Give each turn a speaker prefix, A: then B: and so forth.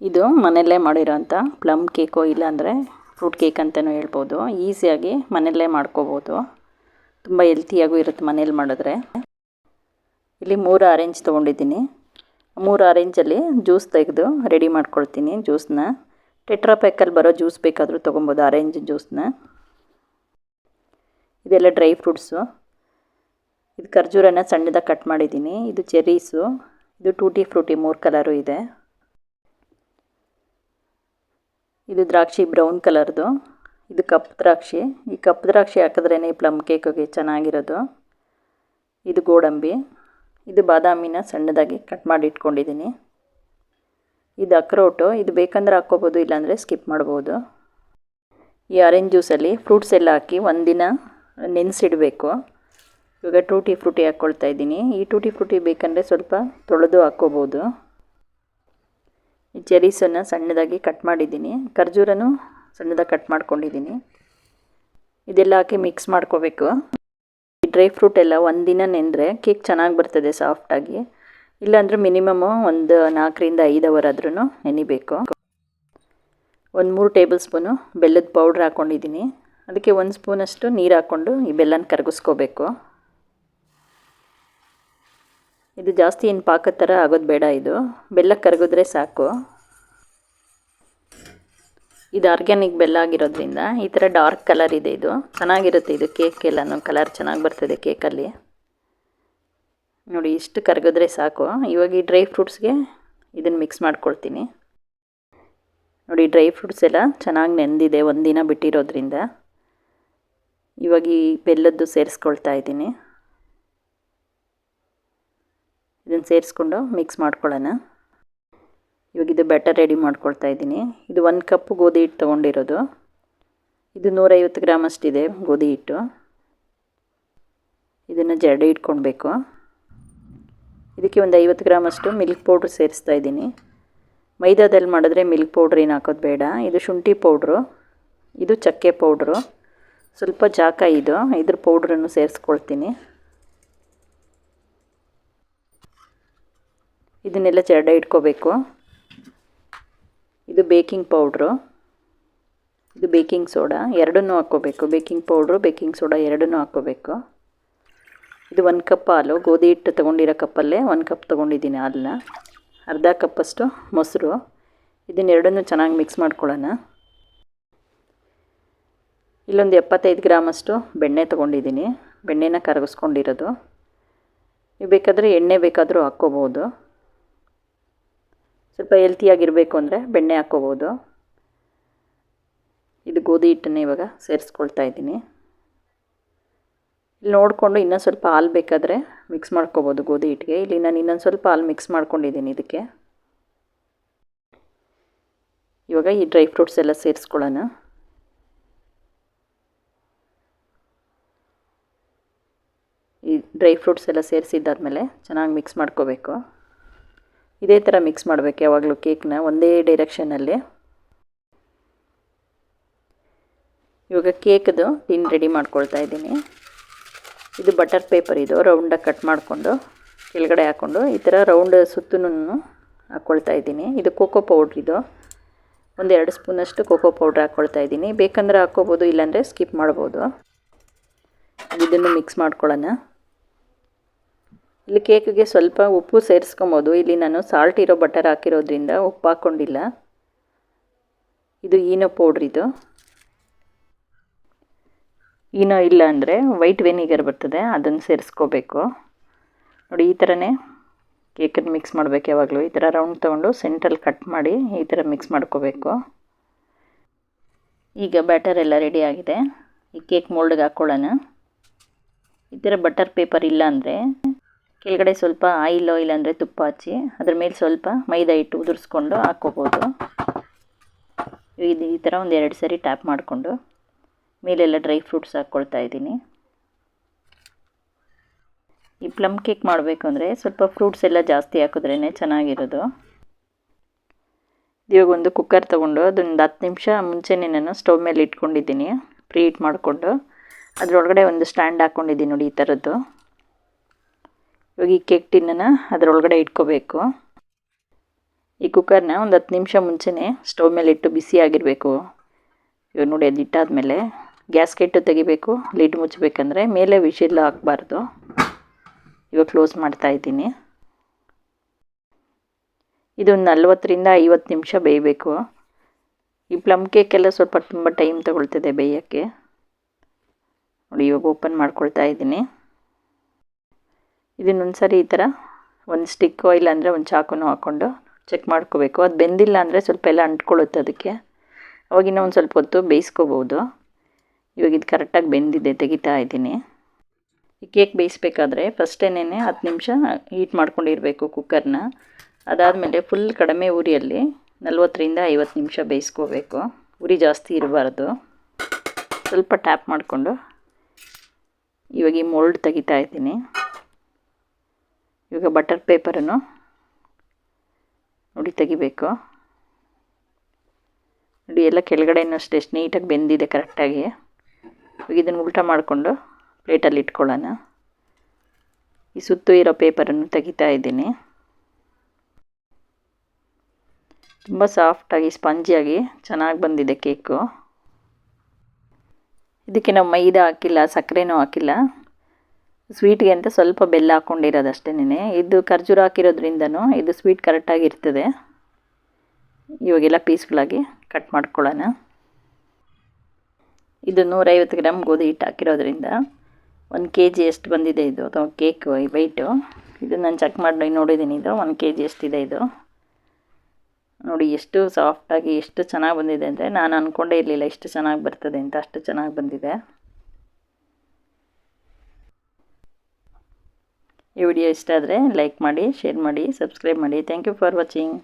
A: ಇದು ಮನೆಯಲ್ಲೇ ಮಾಡಿರೋಂಥ ಪ್ಲಮ್ ಕೇಕು ಇಲ್ಲಾಂದರೆ ಫ್ರೂಟ್ ಕೇಕ್ ಅಂತಲೂ ಹೇಳ್ಬೋದು. ಈಸಿಯಾಗಿ ಮನೆಯಲ್ಲೇ ಮಾಡ್ಕೋಬೋದು. ತುಂಬ ಹೆಲ್ತಿಯಾಗೂ ಇರುತ್ತೆ ಮನೇಲಿ ಮಾಡಿದ್ರೆ. ಇಲ್ಲಿ ಮೂರು ಆರೆಂಜ್ ತೊಗೊಂಡಿದ್ದೀನಿ. ಮೂರು ಆರೆಂಜಲ್ಲಿ ಜ್ಯೂಸ್ ತೆಗೆದು ರೆಡಿ ಮಾಡ್ಕೊಳ್ತೀನಿ ಜ್ಯೂಸನ್ನ ಟೆಟ್ರಾ ಪ್ಯಾಕಲ್ಲಿ ಬರೋ ಜ್ಯೂಸ್ ಬೇಕಾದರೂ ತೊಗೊಬೋದು ಆರೆಂಜ್ ಜ್ಯೂಸ್ನ ಇದೆಲ್ಲ ಡ್ರೈ ಫ್ರೂಟ್ಸು ಇದು ಖರ್ಜೂರನ ಸಣ್ಣದಾಗಿ ಕಟ್ ಮಾಡಿದ್ದೀನಿ. ಇದು ಚೆರೀಸು ಇದು ಟೂಟಿ ಫ್ರೂಟಿ ಮೂರು ಕಲರು ಇದೆ. ಇದು ದ್ರಾಕ್ಷಿ ಬ್ರೌನ್ ಕಲರ್ದು. ಇದು ಕಪ್ಪು ದ್ರಾಕ್ಷಿ. ಈ ಕಪ್ಪು ದ್ರಾಕ್ಷಿ ಹಾಕಿದ್ರೇ ಪ್ಲಮ್ ಕೇಕಿಗೆ ಚೆನ್ನಾಗಿರೋದು. ಇದು ಗೋಡಂಬಿ. ಇದು ಬಾದಾಮಿನ ಸಣ್ಣದಾಗಿ ಕಟ್ ಮಾಡಿ ಇಟ್ಕೊಂಡಿದ್ದೀನಿ. ಇದು ಅಕ್ರೋಟು ಇದು ಬೇಕಂದ್ರೆ ಹಾಕ್ಕೋಬೋದು, ಇಲ್ಲಾಂದರೆ ಸ್ಕಿಪ್ ಮಾಡ್ಬೋದು. ಈ ಆರೆಂಜ್ ಜ್ಯೂಸಲ್ಲಿ ಫ್ರೂಟ್ಸ್ ಎಲ್ಲ ಹಾಕಿ ಒಂದಿನ ನೆನೆಸಿಡಬೇಕು. ಇವಾಗ ಟೂಟಿ ಫ್ರೂಟಿ ಹಾಕ್ಕೊಳ್ತಾ ಇದ್ದೀನಿ. ಈ ಟೂಟಿ ಫ್ರೂಟಿ ಬೇಕಂದರೆ ಸ್ವಲ್ಪ ತೊಳೆದು ಹಾಕ್ಕೋಬೋದು. ಈ ಚೆರೀಸನ್ನು ಸಣ್ಣದಾಗಿ ಕಟ್ ಮಾಡಿದ್ದೀನಿ. ಖರ್ಜೂರನೂ ಸಣ್ಣದಾಗಿ ಕಟ್ ಮಾಡ್ಕೊಂಡಿದ್ದೀನಿ. ಇದೆಲ್ಲ ಹಾಕಿ ಮಿಕ್ಸ್ ಮಾಡ್ಕೋಬೇಕು. ಈ ಡ್ರೈ ಫ್ರೂಟ್ ಎಲ್ಲ ಒಂದಿನ ನೆಂದರೆ ಕೇಕ್ ಚೆನ್ನಾಗಿ ಬರ್ತದೆ ಸಾಫ್ಟಾಗಿ ಇಲ್ಲಾಂದರೆ ಮಿನಿಮಮ್ಮು ಒಂದು ನಾಲ್ಕರಿಂದ ಐದು ಅವರ್ ಆದ್ರೂ ನೆನಿಬೇಕು. ಒಂದು ಮೂರು ಟೇಬಲ್ ಸ್ಪೂನು ಬೆಲ್ಲದ ಪೌಡ್ರ್ ಹಾಕ್ಕೊಂಡಿದ್ದೀನಿ ಅದಕ್ಕೆ ಒಂದು ಸ್ಪೂನಷ್ಟು ನೀರು ಹಾಕ್ಕೊಂಡು ಈ ಬೆಲ್ಲನ ಕರಗಿಸ್ಕೋಬೇಕು. ಇದು ಜಾಸ್ತಿ ಏನು ಪಾಕದ ಥರ ಆಗೋದು ಬೇಡ ಇದು. ಬೆಲ್ಲ ಕರಗಿದ್ರೆ ಸಾಕು. ಇದು ಆರ್ಗ್ಯಾನಿಕ್ ಬೆಲ್ಲ ಆಗಿರೋದ್ರಿಂದ ಈ ಥರ ಡಾರ್ಕ್ ಕಲರ್ ಇದೆ ಇದು. ಚೆನ್ನಾಗಿರುತ್ತೆ ಇದು ಕೇಕ್ ಎಲ್ಲನೂ. ಕಲರ್ ಚೆನ್ನಾಗಿ ಬರ್ತದೆ ಕೇಕಲ್ಲಿ ನೋಡಿ, ಇಷ್ಟು ಕರಗಿದ್ರೆ ಸಾಕು. ಇವಾಗ ಈ ಡ್ರೈ ಫ್ರೂಟ್ಸ್ಗೆ ಇದನ್ನು ಮಿಕ್ಸ್ ಮಾಡ್ಕೊಳ್ತೀನಿ. ನೋಡಿ ಡ್ರೈ ಫ್ರೂಟ್ಸ್ ಎಲ್ಲ ಚೆನ್ನಾಗಿ ನೆಂದಿದೆ ಒಂದಿನ ಬಿಟ್ಟಿರೋದ್ರಿಂದ. ಇವಾಗ ಈ ಬೆಲ್ಲದ್ದು ಸೇರಿಸ್ಕೊಳ್ತಾ ಇದ್ದೀನಿ. ಇದನ್ನು ಸೇರಿಸ್ಕೊಂಡು ಮಿಕ್ಸ್ ಮಾಡ್ಕೊಳ್ಳೋಣ. ಇವಾಗ ಇದು ಬೆಟರ್ ರೆಡಿ ಮಾಡ್ಕೊಳ್ತಾ ಇದ್ದೀನಿ. ಇದು ಒಂದು ಕಪ್ ಗೋಧಿ ಹಿಟ್ಟು ತೊಗೊಂಡಿರೋದು. ಇದು ನೂರೈವತ್ತು ಗ್ರಾಮ್ ಅಷ್ಟಿದೆ ಗೋಧಿ ಹಿಟ್ಟು. ಇದನ್ನು ಜರಡಿ ಇಟ್ಕೊಳ್ಬೇಕು. ಇದಕ್ಕೆ ಒಂದು ಐವತ್ತು ಗ್ರಾಮ್ ಅಷ್ಟು ಮಿಲ್ಕ್ ಪೌಡ್ರ್ ಸೇರಿಸ್ತಾ ಇದ್ದೀನಿ. ಮೈದಾದಲ್ಲಿ ಮಾಡಿದ್ರೆ ಮಿಲ್ಕ್ ಪೌಡ್ರ್ ಏನು ಹಾಕೋದು ಬೇಡ. ಇದು ಶುಂಠಿ ಪೌಡ್ರು ಇದು ಚಕ್ಕೆ ಪೌಡ್ರು ಸ್ವಲ್ಪ ಜಾಕ ಇದು. ಇದ್ರ ಪೌಡ್ರನ್ನು ಸೇರಿಸ್ಕೊಳ್ತೀನಿ. ಇದನ್ನೆಲ್ಲ ಚರಡೆ ಇಟ್ಕೋಬೇಕು. ಇದು ಬೇಕಿಂಗ್ ಪೌಡ್ರು. ಇದು ಬೇಕಿಂಗ್ ಸೋಡಾ. ಎರಡನ್ನೂ ಹಾಕ್ಕೋಬೇಕು. ಬೇಕಿಂಗ್ ಪೌಡ್ರು, ಬೇಕಿಂಗ್ ಸೋಡಾ ಎರಡನ್ನೂ ಹಾಕ್ಕೋಬೇಕು. ಇದು ಒಂದು ಕಪ್ ಹಾಲು. ಗೋಧಿ ಹಿಟ್ಟು ತೊಗೊಂಡಿರೋ ಕಪ್ಪಲ್ಲೇ ಒಂದು ಕಪ್ ತೊಗೊಂಡಿದ್ದೀನಿ ಹಾಲನ್ನ. ಅರ್ಧ ಕಪ್ಪಷ್ಟು ಮೊಸರು. ಇದನ್ನೆರಡನ್ನೂ ಚೆನ್ನಾಗಿ ಮಿಕ್ಸ್ ಮಾಡ್ಕೊಳ್ಳೋಣ. ಇಲ್ಲೊಂದು ಎಪ್ಪತ್ತೈದು ಗ್ರಾಮಷ್ಟು ಬೆಣ್ಣೆ ತೊಗೊಂಡಿದ್ದೀನಿ. ಬೆಣ್ಣೆನ ಕರಗಿಸ್ಕೊಂಡಿರೋದು. ನೀವು ಬೇಕಾದರೆ ಎಣ್ಣೆ ಬೇಕಾದರೂ ಹಾಕ್ಕೋಬೋದು. ಸ್ವಲ್ಪ ಹೆಲ್ತಿಯಾಗಿರಬೇಕು ಅಂದರೆ ಬೆಣ್ಣೆ ಹಾಕ್ಕೋಬೋದು ಇದು ಗೋಧಿ ಹಿಟ್ಟನ್ನೇ ಇವಾಗ ಸೇರಿಸ್ಕೊಳ್ತಾ ಇದ್ದೀನಿ. ಇಲ್ಲಿ ನೋಡಿಕೊಂಡು ಇನ್ನೂ ಸ್ವಲ್ಪ ಹಾಲು ಬೇಕಾದರೆ ಮಿಕ್ಸ್ ಮಾಡ್ಕೋಬೋದು ಗೋಧಿ ಹಿಟ್ಟಿಗೆ. ಇಲ್ಲಿ ನಾನು ಇನ್ನೊಂದು ಸ್ವಲ್ಪ ಹಾಲು ಮಿಕ್ಸ್ ಮಾಡ್ಕೊಂಡಿದ್ದೀನಿ ಇದಕ್ಕೆ. ಇವಾಗ ಈ ಡ್ರೈ ಫ್ರೂಟ್ಸ್ ಎಲ್ಲ ಸೇರಿಸ್ಕೊಳ್ಳೋಣ. ಈ ಡ್ರೈ ಫ್ರೂಟ್ಸ್ ಎಲ್ಲ ಸೇರಿಸಿದ್ದಾದಮೇಲೆ ಚೆನ್ನಾಗಿ ಮಿಕ್ಸ್ ಮಾಡ್ಕೋಬೇಕು. ಇದೇ ಥರ ಮಿಕ್ಸ್ ಮಾಡಬೇಕು ಯಾವಾಗಲೂ ಕೇಕ್ನ ಒಂದೇ ಡೈರೆಕ್ಷನಲ್ಲಿ ಇವಾಗ ಕೇಕ್ದು ಟಿನ್ ರೆಡಿ ಮಾಡ್ಕೊಳ್ತಾ ಇದ್ದೀನಿ. ಇದು ಬಟರ್ ಪೇಪರ್ ಇದು ರೌಂಡಾಗಿ ಕಟ್ ಮಾಡಿಕೊಂಡು ಕೆಳಗಡೆ ಹಾಕ್ಕೊಂಡು ಈ ಥರ ರೌಂಡ್ ಸುತ್ತೂ ಹಾಕ್ಕೊಳ್ತಾ ಇದ್ದೀನಿ. ಇದು ಕೋಕೋ ಪೌಡ್ರ್ ಇದು. ಒಂದು ಎರಡು ಸ್ಪೂನಷ್ಟು ಕೋಕೋ ಪೌಡ್ರ್ ಹಾಕ್ಕೊಳ್ತಾ ಇದ್ದೀನಿ. ಬೇಕಂದ್ರೆ ಹಾಕ್ಕೋಬೋದು, ಇಲ್ಲಾಂದರೆ ಸ್ಕಿಪ್ ಮಾಡ್ಬೋದು. ಇದನ್ನು ಮಿಕ್ಸ್ ಮಾಡ್ಕೊಳ್ಳೋಣ. ಇಲ್ಲಿ ಕೇಕಿಗೆ ಸ್ವಲ್ಪ ಉಪ್ಪು ಸೇರಿಸ್ಕೊಬೋದು. ಇಲ್ಲಿ ನಾನು ಸಾಲ್ಟ್ ಇರೋ ಬಟರ್ ಹಾಕಿರೋದ್ರಿಂದ ಉಪ್ಪು ಹಾಕ್ಕೊಂಡಿಲ್ಲ. ಇದು ಈನೋ ಪೌಡ್ರ್ ಇದು. ಈನೋ ಇಲ್ಲ ಅಂದರೆ ವೈಟ್ ವೆನಿಗರ್ ಬರ್ತದೆ, ಅದನ್ನು ಸೇರಿಸ್ಕೋಬೇಕು. ನೋಡಿ, ಈ ಥರನೇ ಕೇಕನ್ನು ಮಿಕ್ಸ್ ಮಾಡಬೇಕು ಯಾವಾಗಲೂ. ಈ ಥರ ರೌಂಡ್ ತೊಗೊಂಡು ಸೆಂಟ್ರಲ್ಲಿ ಕಟ್ ಮಾಡಿ ಈ ಥರ ಮಿಕ್ಸ್ ಮಾಡ್ಕೋಬೇಕು. ಈಗ ಬ್ಯಾಟರ್ ಎಲ್ಲ ರೆಡಿ ಆಗಿದೆ. ಈ ಕೇಕ್ ಮೋಲ್ಡ್ಗೆ ಹಾಕ್ಕೊಳ್ಳೋಣ ಈ ಥರ ಬಟರ್ ಪೇಪರ್ ಇಲ್ಲ ಅಂದರೆ ಕೆಳಗಡೆ ಸ್ವಲ್ಪ ಆಯಿಲ್ ಅಂದರೆ ತುಪ್ಪ ಹಚ್ಚಿ ಅದ್ರ ಮೇಲೆ ಸ್ವಲ್ಪ ಮೈದಾ ಹಿಟ್ಟು ಉದುರಿಸ್ಕೊಂಡು ಹಾಕ್ಕೋಬೋದು. ಇದು ಈ ಥರ ಒಂದು ಎರಡು ಸರಿ ಟ್ಯಾಪ್ ಮಾಡಿಕೊಂಡು ಮೇಲೆಲ್ಲ ಡ್ರೈ ಫ್ರೂಟ್ಸ್ ಹಾಕ್ಕೊಳ್ತಾ ಇದ್ದೀನಿ. ಈ ಪ್ಲಮ್ ಕೇಕ್ ಮಾಡಬೇಕು ಅಂದರೆ ಸ್ವಲ್ಪ ಫ್ರೂಟ್ಸ್ ಎಲ್ಲ ಜಾಸ್ತಿ ಹಾಕಿದ್ರೇ ಚೆನ್ನಾಗಿರೋದು. ಇವಾಗ ಒಂದು ಕುಕ್ಕರ್ ತೊಗೊಂಡು ಅದೊಂದು ಹತ್ತು ನಿಮಿಷ ಮುಂಚೆನೇ ನಾನು ಸ್ಟವ್ ಮೇಲೆ ಇಟ್ಕೊಂಡಿದ್ದೀನಿ. ಪ್ರೀ ಹೀಟ್ ಮಾಡಿಕೊಂಡು. ಅದರೊಳಗಡೆ ಒಂದು ಸ್ಟ್ಯಾಂಡ್ ಹಾಕ್ಕೊಂಡಿದ್ದೀನಿ ನೋಡಿ ಈ ಥರದ್ದು ಇವಾಗ ಈ ಕೇಕ್ ಟಿನ್ನನ್ನು ಅದರೊಳಗಡೆ ಇಟ್ಕೋಬೇಕು. ಈ ಕುಕ್ ಕುಕ್ಕರ್ನ ಒಂದು ಹತ್ತು ನಿಮಿಷ ಮುಂಚೆನೇ ಸ್ಟವ್ ಮೇಲೆ ಇಟ್ಟು ಬಿಸಿ ಆಗಿರಬೇಕು. ಇವಾಗ ನೋಡಿ ಅದು ಇಟ್ಟಾದಮೇಲೆ ಗ್ಯಾಸ್ ಕೆಟ್ಟು ತೆಗಿಬೇಕು ಲಿಡ್ ಮುಚ್ಚಬೇಕಂದ್ರೆ ಮೇಲೆ ವಿಶಿಲ್ ಹಾಕಬಾರ್ದು. ಇವಾಗ ಕ್ಲೋಸ್ ಮಾಡ್ತಾ ಇದ್ದೀನಿ. ಇದೊಂದು ನಲ್ವತ್ತರಿಂದ ಐವತ್ತು ನಿಮಿಷ ಬೇಯಬೇಕು. ಈ ಪ್ಲಮ್ ಕೇಕೆಲ್ಲ ಸ್ವಲ್ಪ ತುಂಬ ಟೈಮ್ ತಗೊಳ್ತದೆ ಬೇಯೋಕ್ಕೆ. ನೋಡಿ ಇವಾಗ ಓಪನ್ ಮಾಡ್ಕೊಳ್ತಾ ಇದ್ದೀನಿ. ಇದನ್ನೊಂದು ಸರಿ ಈ ಥರ ಒಂದು ಸ್ಟಿಕ್ ಆಯಿಲ್ ಅಂದರೆ ಒಂದು ಚಾಕುನೂ ಹಾಕ್ಕೊಂಡು ಚೆಕ್ ಮಾಡ್ಕೋಬೇಕು. ಅದು ಬೆಂದಿಲ್ಲ ಅಂದರೆ ಸ್ವಲ್ಪ ಎಲ್ಲ ಅಂಟ್ಕೊಳ್ಳುತ್ತೆ ಅದಕ್ಕೆ. ಅವಾಗಿನ ಒಂದು ಸ್ವಲ್ಪ ಹೊತ್ತು ಬೇಯಿಸ್ಕೋಬೋದು. ಇವಾಗ ಇದು ಕರೆಕ್ಟಾಗಿ ಬೆಂದಿದೆ, ತೆಗಿತಾ ಇದ್ದೀನಿ. ಈ ಕೇಕ್ ಬೇಯಿಸ್ಬೇಕಾದ್ರೆ ಏನೇನೆ ಹತ್ತು ನಿಮಿಷ ಹೀಟ್ ಮಾಡ್ಕೊಂಡಿರಬೇಕು ಕುಕ್ಕರ್ನ ಅದಾದಮೇಲೆ ಫುಲ್ ಕಡಿಮೆ ಉರಿಯಲ್ಲಿ ನಲ್ವತ್ತರಿಂದ ಐವತ್ತು ನಿಮಿಷ ಬೇಯಿಸ್ಕೋಬೇಕು. ಉರಿ ಜಾಸ್ತಿ ಇರಬಾರ್ದು. ಸ್ವಲ್ಪ ಟ್ಯಾಪ್ ಮಾಡಿಕೊಂಡು ಇವಾಗ ಈ ಮೋಲ್ಡ್ ತೆಗಿತಾ ಇದ್ದೀನಿ. ಇವಾಗ ಬಟರ್ ಪೇಪರನ್ನು ನೋಡಿ ತೆಗಿಬೇಕು. ನೋಡಿ, ಎಲ್ಲ ಕೆಳಗಡೆನೂ ಅಷ್ಟೇ ಎಷ್ಟು ನೀಟಾಗಿ ಬೆಂದಿದೆ ಕರೆಕ್ಟಾಗಿ ಈಗ ಇದನ್ನು ಉಲ್ಟ ಮಾಡಿಕೊಂಡು ಪ್ಲೇಟಲ್ಲಿ ಇಟ್ಕೊಳ್ಳೋಣ. ಈ ಸುತ್ತು ಇರೋ ಪೇಪರನ್ನು ತೆಗಿತಾ ಇದ್ದೀನಿ. ತುಂಬ ಸಾಫ್ಟಾಗಿ ಸ್ಪಂಜಿಯಾಗಿ ಚೆನ್ನಾಗಿ ಬಂದಿದೆ ಕೇಕು ಇದಕ್ಕೆ ನಾವು ಮೈದಾ ಹಾಕಿಲ್ಲ, ಸಕ್ಕರೆನೂ ಹಾಕಿಲ್ಲ. ಸ್ವೀಟ್ಗೆ ಅಂತ ಸ್ವಲ್ಪ ಬೆಲ್ಲ ಹಾಕ್ಕೊಂಡಿರೋದು ಅಷ್ಟೇನೆ ಇದು ಖರ್ಜೂರ ಹಾಕಿರೋದ್ರಿಂದನೂ ಇದು ಸ್ವೀಟ್ ಕರೆಕ್ಟಾಗಿರ್ತದೆ ಇವಾಗೆಲ್ಲ ಪೀಸ್ಗಳಾಗಿ ಕಟ್ ಮಾಡ್ಕೊಳ್ಳೋಣ. ಇದು ನೂರೈವತ್ತು ಗ್ರಾಮ್ ಗೋಧಿ ಹಿಟ್ಟು ಹಾಕಿರೋದ್ರಿಂದ ಒಂದು ಕೆ ಜಿ ಎಷ್ಟು ಬಂದಿದೆ ಇದು. ಅಥವಾ ಕೇಕ್ ವೈಟು ಇದು ನಾನು ಚೆಕ್ ಮಾಡಿ ನೋಡಿದ್ದೀನಿ ಇದು. ಒಂದು ಕೆ ಜಿ ಎಷ್ಟಿದೆ ಇದು. ನೋಡಿ ಎಷ್ಟು ಸಾಫ್ಟಾಗಿ ಎಷ್ಟು ಚೆನ್ನಾಗಿ ಬಂದಿದೆ ಅಂದರೆ ನಾನು ಅಂದ್ಕೊಂಡೇ ಇರಲಿಲ್ಲ ಎಷ್ಟು ಚೆನ್ನಾಗಿ ಬರ್ತದೆ ಅಂತ. ಅಷ್ಟು ಚೆನ್ನಾಗಿ ಬಂದಿದೆ. ಈ ವಿಡಿಯೋ ಇಷ್ಟ ಆದರೆ ಲೈಕ್ ಮಾಡಿ ಶೇರ್ ಮಾಡಿ ಸಬ್ಸ್ಕ್ರೈಬ್ ಮಾಡಿ. Thank you for watching